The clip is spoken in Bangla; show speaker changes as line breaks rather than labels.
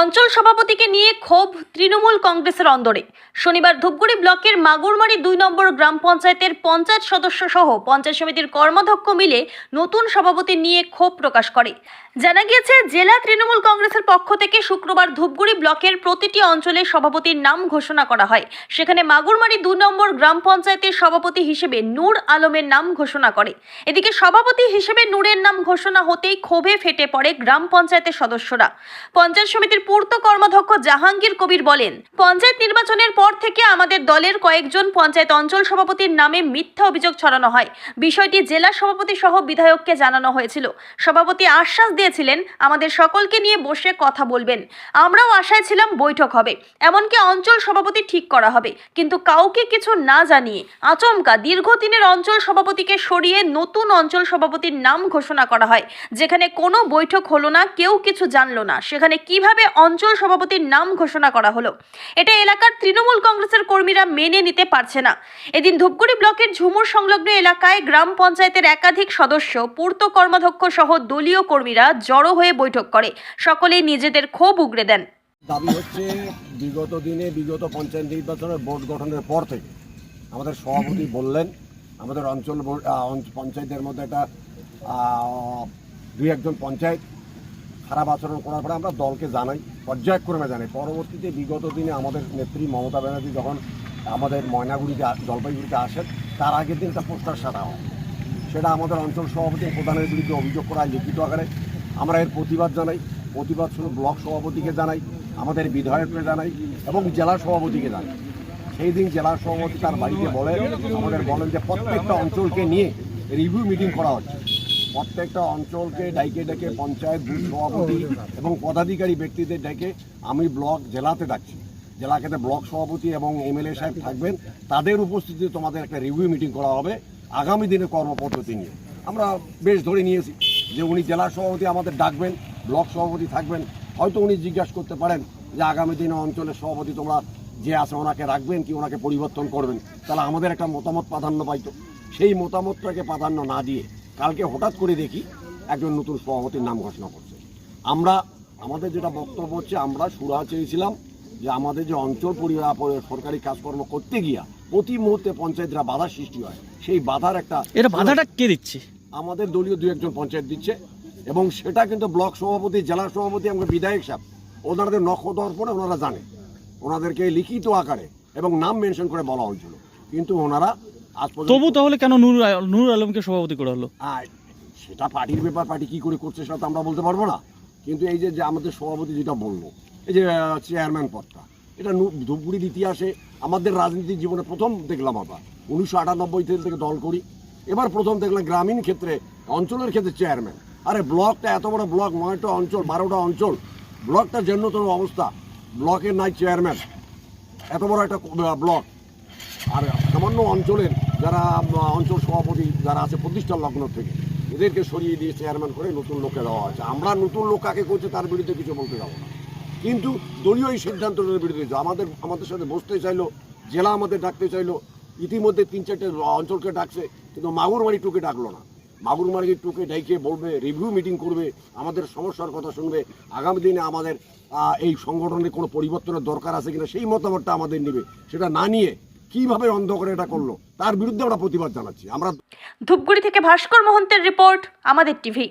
অঞ্চল সভাপতিকে নিয়ে ক্ষোভ তৃণমূল কংগ্রেসের অন্দরে। শনিবার ধূপগুড়ি ব্লকের মাগুরমারি দুই নম্বর গ্রাম পঞ্চায়েতের পঞ্চায়েত সদস্য সহ পঞ্চায়েত সমিতির কর্মাধ্যক্ষ মিলে নতুন সভাপতি নিয়ে ক্ষোভ প্রকাশ করে। জানা গিয়েছে, জেলা তৃণমূল কংগ্রেসের পক্ষ থেকে শুক্রবার ধূপগুড়ি ব্লকের প্রতিটি অঞ্চলে সভাপতির নাম ঘোষণা করা হয়। সেখানে মাগুরমারি দুই নম্বর গ্রাম পঞ্চায়েতের সভাপতি হিসেবে নূর আলমের নাম ঘোষণা করে। এদিকে সভাপতি হিসেবে নূরের নাম ঘোষণা হতেই ক্ষোভে ফেটে পড়ে গ্রাম পঞ্চায়েতের সদস্যরা। পঞ্চায়েত সমিতির পূর্ত কর্মাধ্যক্ষ জাহাঙ্গীর কবির বলেন, পঞ্চায়েত নির্বাচনের পর থেকে আমাদের দলের কয়েকজন পঞ্চায়েত অঞ্চল সভাপতির নামে মিথ্যা অভিযোগ ছড়ানো হয়। বিষয়টি জেলা সভাপতি সহ বিধায়ককে জানানো হয়েছিল। সভাপতি আশ্বাস দিয়েছিলেন, আমাদের সকলকে নিয়ে বসে কথা বলবেন। আমরাও আশায় ছিলাম বৈঠক হবে। এমনকি অঞ্চল সভাপতি ঠিক করা হবে। কিন্তু কাউকে কিছু না জানিয়ে আচমকা দীর্ঘদিনের অঞ্চল সভাপতিকে সরিয়ে নতুন অঞ্চল সভাপতির নাম ঘোষণা করা হয়। যেখানে কোনো বৈঠক হলো না, কেউ কিছু জানলো না। সেখানে কীভাবে অঞ্চল সভাপতির নাম ঘোষণা করা হলো। এটা এলাকার তৃণমূল কংগ্রেসের কর্মীরা মেনে নিতে পারছে না। এদিন ধূপগুড়ি ব্লকের ঝুমুর সংলগ্ন এলাকায় গ্রাম পঞ্চায়েতের একাধিক সদস্য, পূর্ত কর্মাধ্যক্ষ সহ দলীয় কর্মীরা জড়ো হয়ে বৈঠক করে। সকলেই নিজেদের ক্ষোভ উগড়ে দেন।
দাবি হচ্ছে, বিগত দিনে, বিগত পঞ্চায়েত নির্বাচনের বোর্ড গঠনের পর থেকে আমাদের সভাপতি বললেন, আমাদের অঞ্চল পঞ্চায়েতের মধ্যে একটা দুই একজন পঞ্চায়েত খারাপ আচরণ করার পরে আমরা দলকে জানাই, পর্যায়ক্রমে জানাই। পরবর্তীতে বিগত দিনে আমাদের নেত্রী মমতা ব্যানার্জি যখন আমাদের ময়নাগুড়িতে জলপাইগুড়িতে আসেন, তার আগের দিন একটা পোস্টার সাটা হয়। সেটা আমাদের অঞ্চল সভাপতি প্রধানের বিরুদ্ধে অভিযোগ করা লিখিত আকারে। আমরা এর প্রতিবাদ জানাই। প্রতিবাদ শুধু ব্লক সভাপতিকে জানাই, আমাদের বিধায়ককে জানাই এবং জেলা সভাপতিকে জানাই। সেই দিন জেলা সভাপতি তার বাড়িতে বলেন, আমাদের বলেন যে প্রত্যেকটা অঞ্চলকে নিয়ে রিভিউ মিটিং করা হচ্ছে। প্রত্যেকটা অঞ্চলকে ডাইকে ডেকে পঞ্চায়েত, বুথ সভাপতি এবং পদাধিকারী ব্যক্তিদের ডেকে আমি ব্লক জেলাতে ডাকছি। জেলাকেতে ব্লক সভাপতি এবং এমএলএ সাহেব থাকবেন। তাদের উপস্থিতিতে তোমাদের একটা রিভিউ মিটিং করা হবে। আগামী দিনে কর্মপদ্ধতি নিয়ে। আমরা বেশ ধরে নিয়েছি যে উনি জেলা সভাপতি আমাদের ডাকবেন, ব্লক সভাপতি থাকবেন। হয়তো উনি জিজ্ঞাসা করতে পারেন যে আগামী দিনে অঞ্চলের সভাপতি তোমরা যে আছে ওনাকে রাখবেন কি ওনাকে পরিবর্তন করবেন। তাহলে আমাদের একটা মতামত প্রাধান্য পাইতো। সেই মতামতটাকে প্রাধান্য না দিয়ে কালকে হঠাৎ করে দেখি একজন নতুন সভাপতির নাম ঘোষণা করছে। আমরা আমাদের যেটা বক্তব্য হচ্ছে আমরা সুরা চেয়েছিলাম যে আমাদের যে অঞ্চল পরিবার সরকারি কাজকর্ম করতে গিয়া প্রতি মুহূর্তে পঞ্চায়েতরা বাধা সৃষ্টি হয়। সেই বাধার একটা
এটা বাধাটা কে দিচ্ছে?
আমাদের দলীয় দু একজন পঞ্চায়েত দিচ্ছে এবং সেটা কিন্তু ব্লক সভাপতি জেলা সভাপতি এবং বিধায়ক সাহেব ওনাদের নখ দেওয়ার পরে ওনারা জানে। ওনাদেরকে লিখিত আকারে এবং নাম মেনশন করে বলা হয়েছিল। কিন্তু ওনারা আজ পর্যন্ত
তবু তাহলে কেন নূর আ- নূর আলমকে সভাপতি করা হলো?
আর সেটা পার্টির ব্যাপার পার্টি কি করে করছে সেটা তো আমরা বলতে পারব না। কিন্তু এই যে যে আমাদের সভাপতি যেটা বলল এই যে আহ, চেয়ারম্যান পদটা এটা নু- ধূপগুড়ির ইতিহাসে আমাদের রাজনীতির জীবনে প্রথম দেখলাম আমরা। উনিশশো আটানব্বই থেকে দল করি। এবার প্রথম দেখলাম গ্রামীণ ক্ষেত্রে অঞ্চলের ক্ষেত্রে চেয়ারম্যান আরে ব্লকটা এত বড় ব্লক নয়টা অঞ্চল বারোটা অঞ্চল। ব্লকটা জন্যতম অবস্থা ব্লকের নাই চেয়ারম্যান এত বড় একটা ব্লক। আর সামান্য অঞ্চলের যারা অঞ্চল সভাপতি যারা আছে, প্রতিষ্ঠান লগ্ন থেকে, এদেরকে সরিয়ে দিয়ে চেয়ারম্যান করে নতুন লোককে দেওয়া হয়েছে। আমরা নতুন লোক কাকে করছে তার বিরুদ্ধে কিছু বলতে যাব না। কিন্তু দলীয় এই সিদ্ধান্তটার বিরুদ্ধে। আমাদের আমাদের সাথে বসতে চাইলো, জেলা আমাদের ডাকতে চাইলো, ইতিমধ্যে তিন চারটে অঞ্চলকে ডাকছে, কিন্তু মাগুরমারি টুকে ডাকলো না। মাগুরমারি টুকে ডাইকে বলবে রিভিউ মিটিং করবে, আমাদের সমস্যার কথা শুনবে, আগামী দিনে আমাদের এই সংগঠনের কোনো পরিবর্তনের দরকার আছে কিনা, সেই মতামতটা আমাদের নেবে। সেটা না নিয়ে কীভাবে অন্ধ করে এটা করল? তার বিরুদ্ধে আমরা প্রতিবাদ জানাচ্ছি। আমরা
ধূপগুড়ি থেকে ভাস্কর মহন্তের রিপোর্ট আমাদের টিভি।